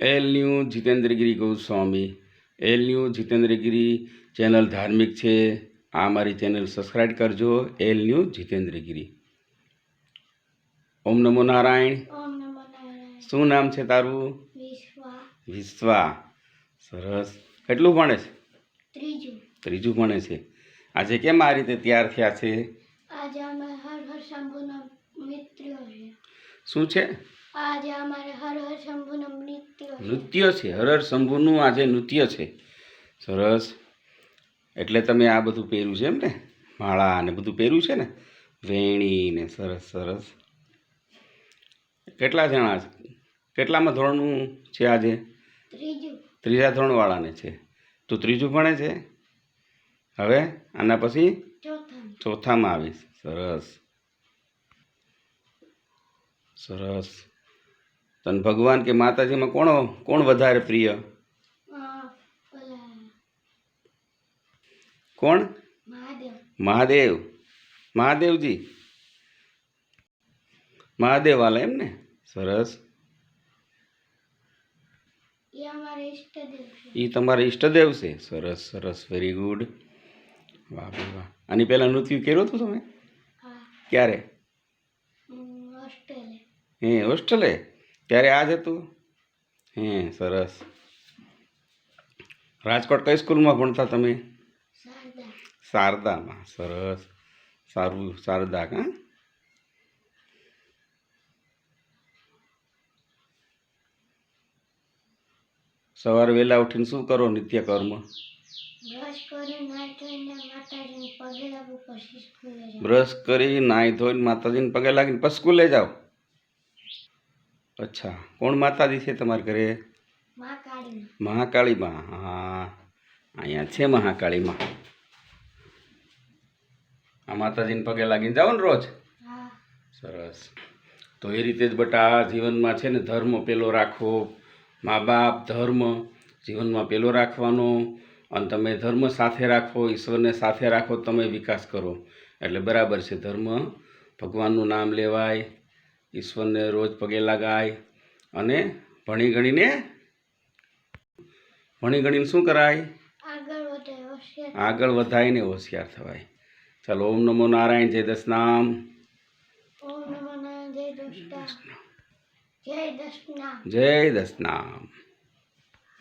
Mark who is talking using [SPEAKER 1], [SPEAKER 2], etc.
[SPEAKER 1] L new Jitendragiri Goswami. L new Jitendragiri channel ધાર્મિક છે. આ મારી ચેનલ સબસ્ક્રાઈબ કરજો. એલ ન્યૂ જીતેન્દ્રગીરી ઓમ નમો નારાયણ. શું નામ છે તારું?
[SPEAKER 2] વિશ્વા.
[SPEAKER 1] વિશ્વા. સરસ. કેટલું ભણે છે?
[SPEAKER 2] ત્રીજું.
[SPEAKER 1] ત્રીજું ભણે છે. આજે કેમ આ રીતે તૈયાર થયા છે?
[SPEAKER 2] આજે અમે હર હર શંભુના મિત્રો
[SPEAKER 1] શું છે?
[SPEAKER 2] આજે અમારે હર હર શંભુના નૃત્ય છે.
[SPEAKER 1] હરર શંભુનું આજે નૃત્ય છે. સરસ. એટલે તમે આ બધું પહેર્યું છે એમ ને? માળા ને બધું પહેર્યું છે ને? વેણી ને સરસ સરસ. કેટલા જણા કેટલામાં ધોરણનું છે આજે
[SPEAKER 2] ત્રીજા.
[SPEAKER 1] ધોરણવાળાને છે. તું ત્રીજું ભણે છે? હવે આના પછી ચોથામાં આવીશ. સરસ. સરસ. તને ભગવાન કે માતાજીમાં કોણ કોણ વધારે પ્રિય? કોણ?
[SPEAKER 2] મહાદેવ.
[SPEAKER 1] મહાદેવ મહાદેવજી. મહાદેવ વાલા એમ ને? સરસ.
[SPEAKER 2] એ તમારે ઈષ્ટદેવ છે?
[SPEAKER 1] તમારા ઈષ્ટદેવ છે સરસ સરસ. વેરી ગુડ વાહ ભાઈ વાહ. આની પહેલાં નૃત્ય કર્યું હતું તમે? ક્યારે? હે હોસ્ટેલે? ત્યારે આ જ હતું? હે સરસ. રાજકોટ કઈ સ્કૂલમાં ભણતા તમે? શારદામાં. સરસ. સારું શારદા કા? સવારે વહેલા ઉઠીને શું કરો નિત્ય કર્મ
[SPEAKER 2] બ્રશ કરી નાઈ ધોઈને માતાજીને પગે લાગુ પછી સ્કૂલે જાઉં.
[SPEAKER 1] બ્રશ કરી નાહી ધોઈને માતાજીને પગે લાગીને પછી સ્કૂલે જાઓ? અચ્છા. કોણ માતાજી છે તમારા ઘરે?
[SPEAKER 2] માં
[SPEAKER 1] મહાકાળીમાં. હા. અહીંયા છે મહાકાળીમાં. આ માતાજીને પગે લાગીને જાઓ ને રોજ? સરસ. તો એ રીતે જ બટા જીવનમાં છે ને ધર્મ પેલો રાખવો. મા બાપ ધર્મ જીવનમાં પેલો રાખવાનો. અને તમે ધર્મ સાથે રાખો ઈશ્વરને સાથે રાખો તમે વિકાસ કરો. એટલે બરાબર છે ધર્મ. ભગવાનનું નામ લેવાય. ઈશ્વરને રોજ પગે લગાય અને ભણી ગણીને ભણી ગણીને શું કરાય?
[SPEAKER 2] આગળ
[SPEAKER 1] વધાઈને હોશિયાર થવાય. ચાલો ઓમ નમો નારાયણ જય દસનામ.
[SPEAKER 2] નામ જય દસ નામ જય દસ
[SPEAKER 1] જય દસનામ.